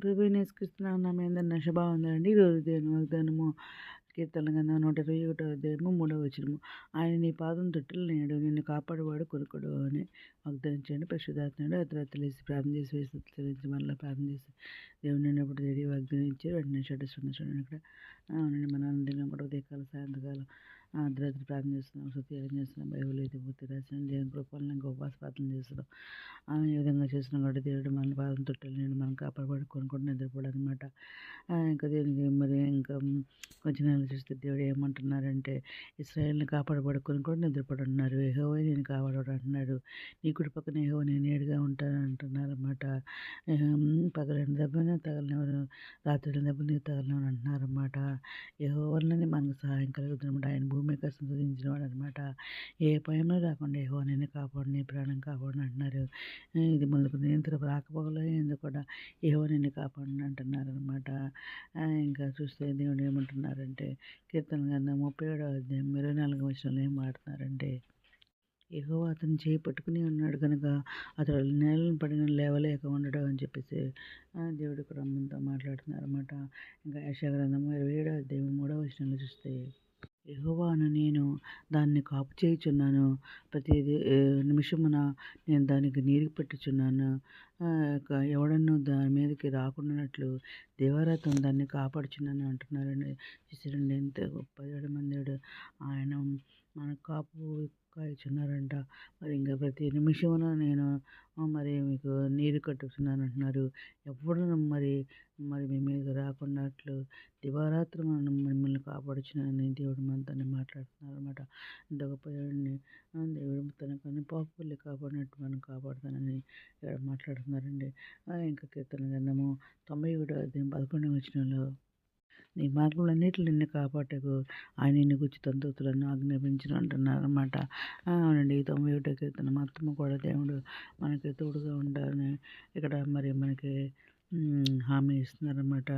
ప్రభు నేసుక్రీస్తున్న నామేందరి నశభావం ఉందండి ఈరోజు దేవుని వాగ్దానము కీర్తన గంధం నూట ఇరవై ఒకటో అధ్యాయము మూడవ వచనము. ఆయన నీ పాదం తొట్టులు నేడు నిన్ను కాపాడువాడు కొనుకడు అని వాగ్దానించండి. పరిశుధాత్ముడు అతను తెలిసి ప్రార్థన చేసి వేసి తెలిసి మళ్ళీ ప్రార్థన చేసి దేవుని ఉన్నప్పుడు రెడీ వాగ్దానించారు? వెంటనే చెడ్డ చూడండి ఇక్కడ. అవునండి. మన దినం కూడా ఉదయకాలం సాయంత్రకాలం అర్ధరాత్రి ప్రార్థన చేస్తున్నాం సత్యాగం చేస్తున్నాం బైబుల్ అయితే పూర్తి రాసినాం దేవుని కృపలను ఇంకా ఉపవాస ప్రార్థన చేస్తున్నాం ఈ విధంగా చేస్తున్నాం కాబట్టి దేవుడు మన పాదం తొట్టెలు నేను మనం కాపాడబడి కొనుక్కుంటూ నిద్రపోడనమాట ఇంకా దేనికి మరి ఇంకా కొంచెం నెలలు చూస్తే దేవుడు ఏమంటున్నారంటే ఇస్రాయల్ని కాపాడబడుకొని కూడా నిద్రపడున్నారు ఏహోవై నేను కాపాడబడు అంటున్నాడు. నీ కుడి పక్కన ఏహో నేను ఏడుగా ఉంటాను పగలని దెబ్బని తగలనివారు రాత్రి దెబ్బని తగలనివారు అంటున్నారన్నమాట. ఏహో మనకు సహాయం కలుగుతున్నమాట ఆయన భూమి కోసం సుధించిన వాడు అనమాట ఏ భయంలో రాకుండా ఏహో నేను కాపాడు నీ ప్రాణం కాపాడు అంటున్నారు. ఇది ముందుకు నియంత్రణ రాకపోగలో ఎందుకు కూడా ఏహో నేను కాపాడు అంటున్నారనమాట ఇంకా చూస్తే దేవుడు ఏమంటున్నారంటే కీర్తన గంధం ముప్పై ఏడవ అధ్యాయం ఇరవై నాలుగు వచ్చిన ఏం మాడుతున్నారంటే ఎగో అతను చేయి పట్టుకుని ఉన్నాడు కనుక అతడు నేలను పడిన లేవలేక ఉండడం అని చెప్పేసి దేవుడు ఇక్కడ అమ్మంతా మాట్లాడుతున్నారు అనమాట ఇంకా యశాగ్రంథం ఇరవై ఏడో అధ్యాయం మూడవ వచనంలో చూస్తే యహోవాను నేను దాన్ని కాపు చేయుచున్నాను. ప్రతి నిమిషమున నేను దానికి నీరు పెట్టుచున్నాను. ఎవడన్నా దాని మీదకి రాకుండానట్లు దేవారాతం దాన్ని కాపాడుచున్నాను అంటున్నారండి చూసారండి ఎంత గొప్ప మంది ఆయన మన కాపు కాయచున్నారంట. మరి ఇంకా ప్రతి నిమిషమున నేను మరి నీరు కట్టుతున్నాను అంటున్నారు ఎప్పుడు మరి మరి మీ మీద రాకున్నట్లు దివారాత్రి మనం మిమ్మల్ని కాపాడుచున్నానని దేవుడు మనతో మాట్లాడుతున్నారు అనమాట ఇంత గొప్ప దేవుడిని దేవుడు తన కానీ పాపుల్ని కాపాడినట్టు మనం కాపాడుతానని ఇక్కడ మాట్లాడుతున్నారండి. ఇంకా కీర్తన గంధము తొంభై ఏడు అధ్యాయం పదకొండవ వచనంలో నీ మార్గములన్నిటిని నిన్ను కాపాటకు ఆయన నిన్ను గుచ్చి తంతుతులను ఆజ్ఞాపించిన అంటున్నారు అనమాట అవునండి. ఈ తొంభై ఒకటో కీర్తన మొత్తము కూడా దేవుడు మనకి తోడుగా ఉండాలని ఇక్కడ మరి మనకి హామీ. ఇస్తున్నారన్నమాట.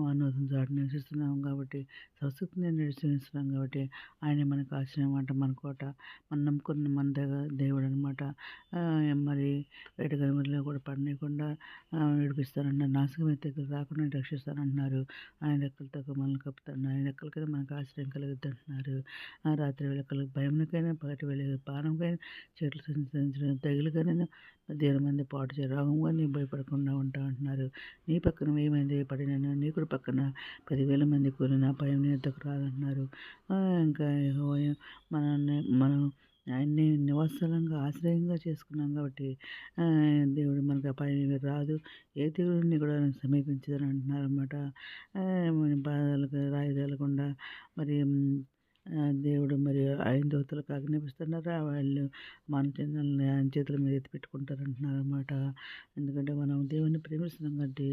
వానోసం దాటి నివసిస్తున్నాం కాబట్టి సరస్వతిని నివసిస్తున్నాం కాబట్టి ఆయన మనకు ఆశ్రయం అంట మన కోట. మనం నమ్ముకున్న మన దగ్గర దేవుడు అనమాట మరి బయట గనుమల్లో కూడా పడనీయకుండా విడిపిస్తారన్న నాశకం అయితే రాకుండా రక్షిస్తానంటున్నారు. ఆయన రెక్కలతో మనల్ని కప్పుతాడు ఆయన రెక్కల కింద మనకు ఆశ్రయం కలుగుద్ది అంటున్నారు రాత్రి వేళకలకు భయంకైనా పగటి వేళ పానంకైనా చెట్లు సంచరించిన తగిలికైనా పదిహేను మంది పాటు చే రోగం కానీ భయపడకుండా ఉంటా అంటున్నారు. నీ పక్కన వెయ్యి మంది పడిన నీ కూడా పక్కన పదివేల మంది కూలిన భయం నీ రాదన్నారు. ఇంకా మనల్ని మనం ఆయన్ని నివాసంగా ఆశ్రయంగా చేసుకున్నాం కాబట్టి దేవుడు మనకు అపాయం రాదు. ఏ దేవుడిని కూడా సమీపించదని అంటున్నారు అనమాట బాధలకు రాయిదాలకుండా మరి దేవుడు మరి ఆయన దోతలకు ఆజ్ఞాపిస్తున్నారు? వాళ్ళు మన చిన్నల్ని ఆయన చేతుల మీద ఎత్తి పెట్టుకుంటారు అంటున్నారు అనమాట ఎందుకంటే మనం దేవుడిని ప్రేమిస్తున్నాం కాబట్టి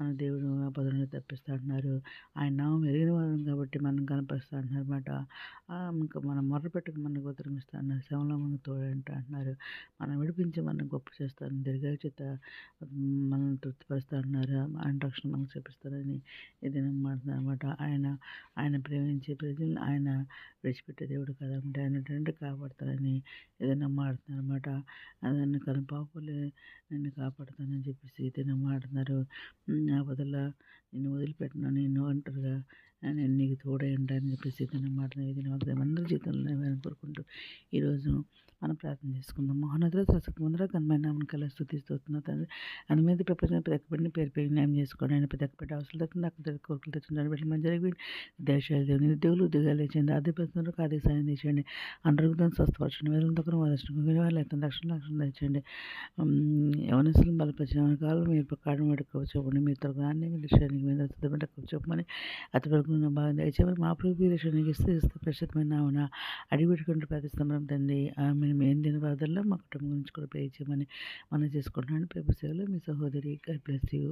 మన దేవుడు ఆపదలను తప్పిస్తా అంటున్నారు ఆయన నామం ఎరిగిన వారం కాబట్టి మనం కనిపిస్తా అంటున్నారు అనమాట ఇంకా మనం మొర్రపెట్టుకు మనకు ఉత్తరం అన్నారు శవంలో మనకు తోడంట అంటున్నారు మనం విడిపించి మనం గొప్ప చేస్తాను దీర్ఘ చేత మనల్ని తృప్తిపరుస్తా అంటున్నారు ఆయన రక్షణ మనకు చూపిస్తారని ఇది నమ్మంటున్నారు అనమాట ఆయన ఆయన ప్రేమించే ప్రజలు ఆయన విడిచిపెట్టే దేవుడు కదంటే ఆయన తండ్రి కాపాడతానని ఏదైనా మాడుతున్నారు అనమాట నన్ను కనుపాపలే నన్ను కాపాడుతానని చెప్పేసి ఏదైనా మాడుతున్నారు ఆపదల నిన్ను వదిలిపెట్టిన నిన్ను అంటారుగా. నేను నీకు తోడై ఉంటానని చెప్పేసి ఏదైనా మాట్లాడిన ఏదైనా అందరి జీవితంలో కోరుకుంటూ ఈరోజు మనం ప్రార్థన చేసుకుందాం. మహానదుల సరస్వతి ముందర ఘనమైన నామని కల స్థుతిస్తున్నా తండ్రి. అని మీద ప్రపంచం ప్రతి పేరు పేరు న్యాయం చేసుకోండి. ఆయన ప్రతి అవసరం తగ్గ అక్కడ కోరికలు తెచ్చుకుంటారు బిడ్డలు మంచి జరిగి దేశాలు దేవుని ఉద్యోగులు ఉద్యోగాలు ఇచ్చింది ఆది ప్రస్తుతం ఆది సాయం తెచ్చండి అందరుగుదాన్ని స్వస్థపరచండి. వేదన దగ్గర వాదర్శనం వాళ్ళు అయితే రక్షణ రక్షణ తెచ్చండి యవనస్తులను బలపరిచిన కాలం మీరు కాడ వేడుకోవచ్చు చెప్పండి మీ త్వరగానే మీరు విషయానికి మీద సిద్ధపడకు చెప్పమని అతి వరకు బాగా. దయచేమని మా ప్రభు విషయానికి ఇస్తే ఇస్తే ప్రస్తుతమైన అడిగి పెట్టుకుంటూ ప్రార్థిస్తున్నాం తండ్రి. మేము ఏం తిన బాధల్లో మా కుటుంబం గురించి కూడా పే చేయమని మనం చేసుకుంటున్నాను పేపర్ సేవలో మీ సహోదరి గాడ్ బ్లెస్ యూ.